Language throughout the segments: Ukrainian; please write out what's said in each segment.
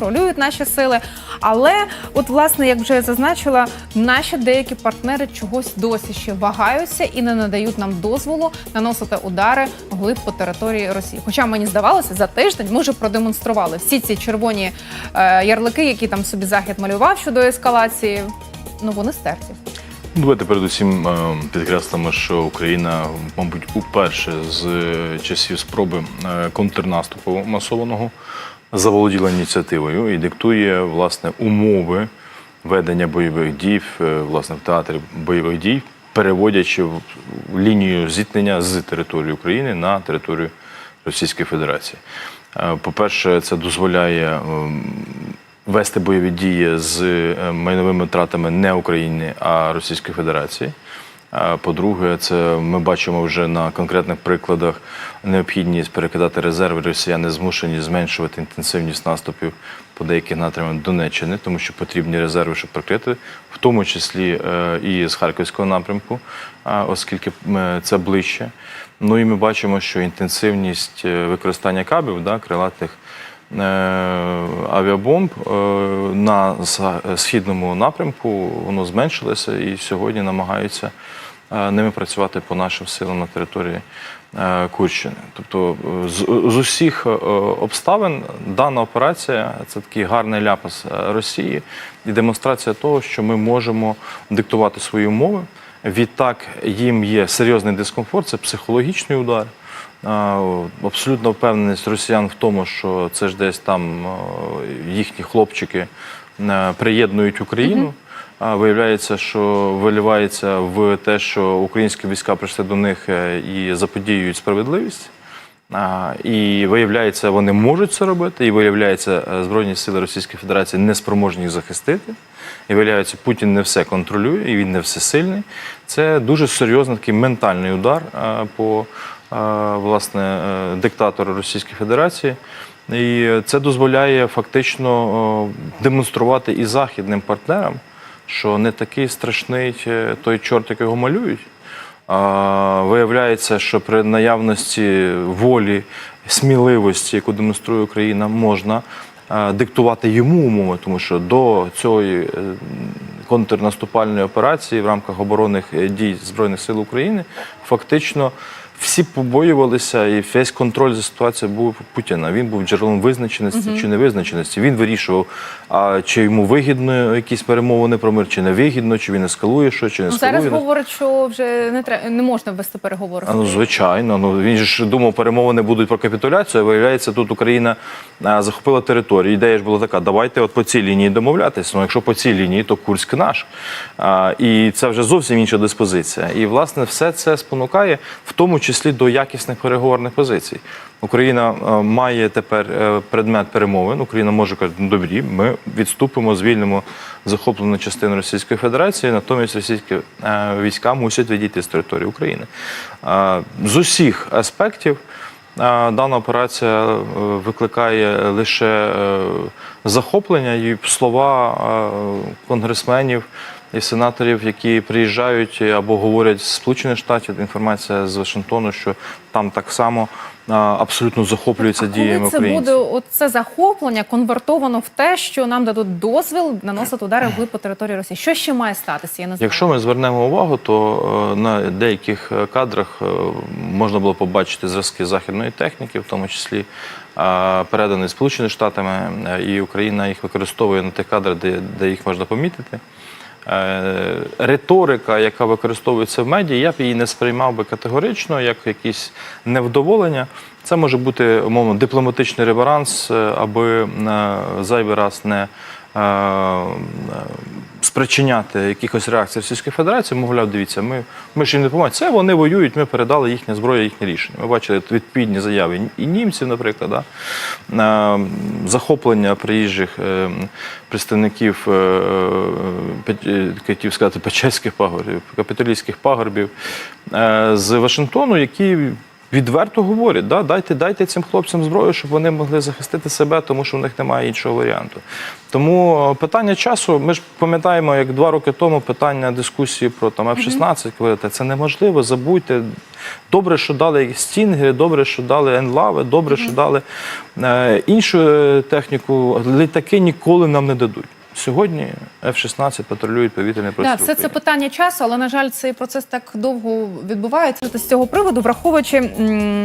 контролюють наші сили. Але, от, власне, як вже я зазначила, наші деякі партнери чогось досі ще вагаються і не надають нам дозволу наносити удари глиб по території Росії. Хоча мені здавалося, за тиждень ми вже продемонстрували всі ці червоні е, ярлики, які там собі захід малював щодо ескалації. Ну вони стерті. Ну, Давайте передусім е, підкреслимо, що Україна, мабуть, уперше з е, часів спроби е, контрнаступу масованого заволоділа ініціативою і диктує власне умови ведення бойових дій, е, власне, в театрі бойових дій, переводячи лінію зіткнення з території України на територію Російської Федерації. Е, По-перше, це дозволяє ем, вести бойові дії з е, майновими втратами не України, а Російської Федерації. По-друге, це ми бачимо вже на конкретних прикладах необхідність перекидати резерви. Росіяни змушені зменшувати інтенсивність наступів по деяких напрямках Донеччини, тому що потрібні резерви, щоб прикрити, в тому числі е, і з Харківського напрямку, оскільки е, це ближче. Ну і ми бачимо, що інтенсивність е, використання кабів, да, крилатих авіабомб на східному напрямку воно зменшилося і сьогодні намагаються ними працювати по нашим силам на території е, Курщини. Тобто е, з, з усіх е, обставин дана операція це такий гарний ляпас е, Росії і демонстрація того, що ми можемо диктувати свої умови. Відтак їм є серйозний дискомфорт, це психологічний удар. Абсолютна впевненість росіян в тому, що це ж десь там їхні хлопчики приєднують Україну. Виявляється, що виливається в те, що українські війська прийшли до них е, і заподіюють справедливість. І виявляється, вони можуть це робити, і виявляється, е, Збройні сили Російської Федерації не спроможні їх захистити. І виявляється, Путін не все контролює, і він не всесильний. Це дуже серйозний такий ментальний удар е, по власне диктатору Російської Федерації. І це дозволяє фактично демонструвати і західним партнерам, що не такий страшний е, той чорт, який його малюють. А, Виявляється, що при наявності волі, сміливості, яку демонструє Україна, можна а, диктувати йому умови, тому що до цієї е, контрнаступальної операції в рамках оборонних е, дій Збройних сил України фактично всі побоювалися, і весь контроль за ситуацією був Путіна. Він був джерелом визначеності чи невизначеності. Він вирішував, а, чи йому вигідно якісь перемовини про мир, чи не вигідно, чи він ескалує що, чи не Ну, зараз говорять, що вже не треба не можна вести переговори. А, ну, звичайно, ну він ж думав, перемовини будуть про капітуляцію. а Виявляється, тут Україна а, захопила територію. Ідея ж була така: давайте от по цій лінії домовлятися. Ну, якщо по цій лінії, то Курськ наш. А, і це вже зовсім інша диспозиція. І власне все це спонукає, в тому числі до якісних переговорних позицій. Україна е, має тепер е, предмет перемовин. Україна може казати, ну добрі, ми відступимо, звільнимо захоплену частину Російської Федерації, натомість російські е, війська мусять відійти з території України. З усіх аспектів дана операція викликає лише захоплення і слова конгресменів і сенаторів, які приїжджають або говорять з Сполучених Штатів. Інформація з Вашингтону, що там так само абсолютно захоплюються діями Коли це українців. буде це захоплення конвертовано в те, що нам дадуть дозвіл наносити удари вглиб по території Росії. Що ще має статися? Я не знаю. Якщо ми звернемо увагу, то е, на деяких е, кадрах е, можна було побачити зразки західної техніки, в тому числі передані Сполученими Штатами, і Україна їх використовує на тих кадрах, де, де їх можна помітити. Е, Риторика, яка використовується в медіа, я б її не сприймав би категорично, як якісь невдоволення. Це може бути умовно дипломатичний реверанс, е, аби е, зайвий раз не спричиняти якихось реакцій Російської Федерації, мовляв, дивіться, ми, ми ж їм не допомагаємо. Це вони воюють, ми передали їхня зброя, їхнє рішення. Ми бачили відповідні заяви і німців, наприклад, да? Е, захоплення приїжджих е, представників е, е, хотів сказати Печерських пагорбів, капітолійських пагорбів з Вашингтону, які відверто говорять, да, дайте, дайте цим хлопцям зброю, щоб вони могли захистити себе, тому що в них немає іншого варіанту. Тому е, питання часу, ми ж пам'ятаємо, як два роки тому питання дискусії про там F-16, коли те, це неможливо, забудьте. Добре, що дали стінгери, добре, що дали енлави, добре, що дали е, іншу е, техніку. Літаки ніколи нам не дадуть. Сьогодні F-16 патрулюють повітряний простір. Да, все це питання часу, але на жаль, цей процес так довго відбувається. З цього приводу, враховуючи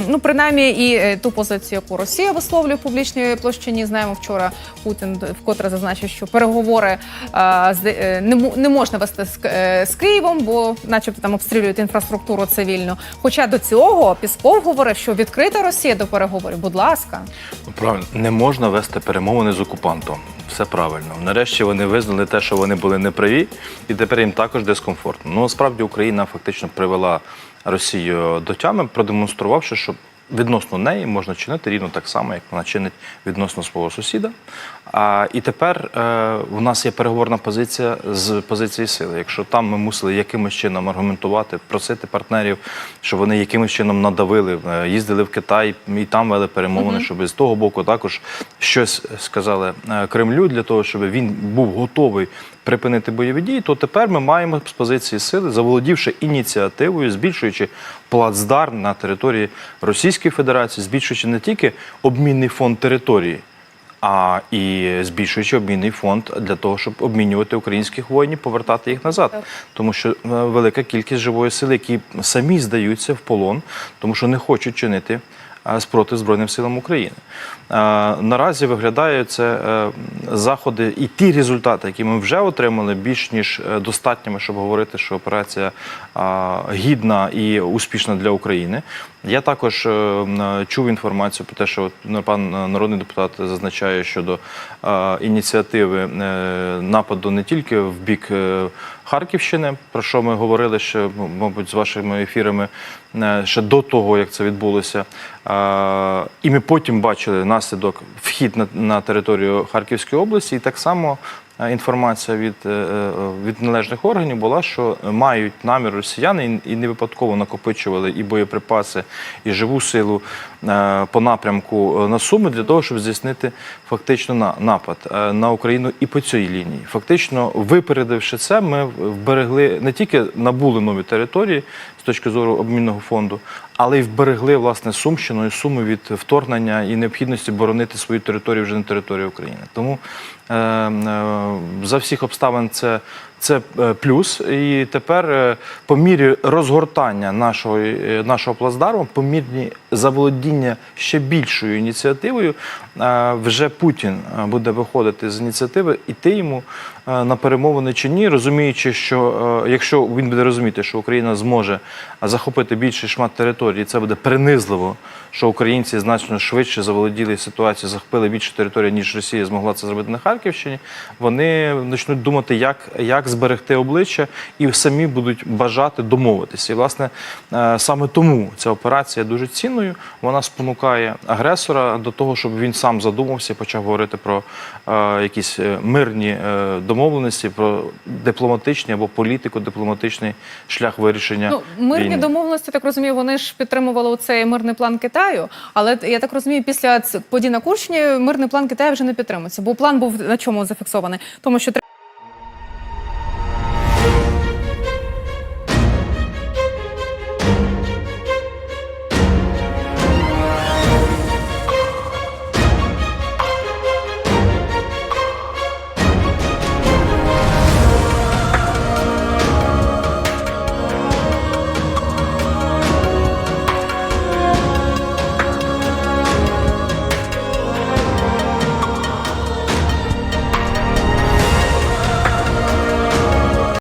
ну принаймні і е, ту позицію, яку Росія висловлює в публічній площині. Знаємо, вчора Путін вкотре зазначив, що переговори е, з- е, не, не можна вести з, з Києвом, бо, начебто, там обстрілюють інфраструктуру цивільну. Хоча до цього Пісков говорив, що відкрита Росія до переговорів. Будь ласка, Ну, Правильно, не можна вести перемовини з окупантом. Все правильно. Нарешті вони визнали те, що вони були неправі, і тепер їм також дискомфортно. Ну насправді Україна фактично привела Росію до тями, продемонструвавши, що відносно неї можна чинити рівно так само, як вона чинить відносно свого сусіда. А, і тепер е, у нас є переговорна позиція з позиції сили. Якщо там ми мусили якимось чином аргументувати, просити партнерів, щоб вони якимось чином надавили, е, їздили в Китай і там вели перемовини, щоб з того боку також щось сказали е, Кремлю для того, щоб він був готовий припинити бойові дії, то тепер ми маємо з позиції сили, заволодівши ініціативою, збільшуючи плацдарм на території Російської Федерації, збільшуючи не тільки обмінний фонд території, а і збільшуючи обмінний фонд для того, щоб обмінювати українських воїнів, повертати їх назад. Тому що е, велика кількість живої сили, які самі здаються в полон, тому що не хочуть чинити спротив Збройним силам України. Наразі виглядає це е, заходи і ті результати, які ми вже отримали, більш ніж е, достатніми, щоб говорити, що операція гідна і успішна для України. Я також е, чув інформацію про те, що ну, пан е, народний депутат зазначає щодо е, ініціативи е, нападу не тільки в бік е, Харківщини, про що ми говорили ще, мабуть, з вашими ефірами е, ще до того, як це відбулося. Е, І ми потім бачили наслідок вхід на, на територію Харківської області, і так само. Інформація від, е, е, від належних органів була, що мають намір росіяни і- не випадково накопичували і боєприпаси, і живу силу е, по напрямку на Суми для того, щоб здійснити фактично на- напад на Україну і по цій лінії. Фактично, випередивши це, ми вберегли не тільки набули нові території точки зору обмінного фонду, але й вберегли власне Сумщину і Суми від вторгнення і необхідності боронити свою територію вже на території України. Тому е, е, за всіх обставин це. Це е, плюс, і тепер е, по мірі розгортання нашого, е, нашого плацдарму, по мірі заволодіння ще більшою ініціативою, вже Путін буде виходити з ініціативи, іти йому на перемовини чи ні, розуміючи, що якщо він буде розуміти, що Україна зможе захопити більший шмат території, це буде принизливо, що українці значно швидше заволоділи ситуацією, захопили більше території, ніж Росія змогла це зробити на Харківщині. Вони почнуть думати, як, як зберегти обличчя, і самі будуть бажати домовитися. І власне е, саме тому ця операція дуже цінною. Вона спонукає агресора до того, щоб він сам задумався, і почав говорити про е, якісь е, мирні домовленості, про дипломатичні або політико-дипломатичний шлях вирішення. Ну, мирні війни. домовленості, так розумію, вони ж підтримували цей мирний план Китаю. Але я так розумію, після подій на Курщині мирний план Китаю вже не підтримується. Бо план був на чому зафіксований? Тому що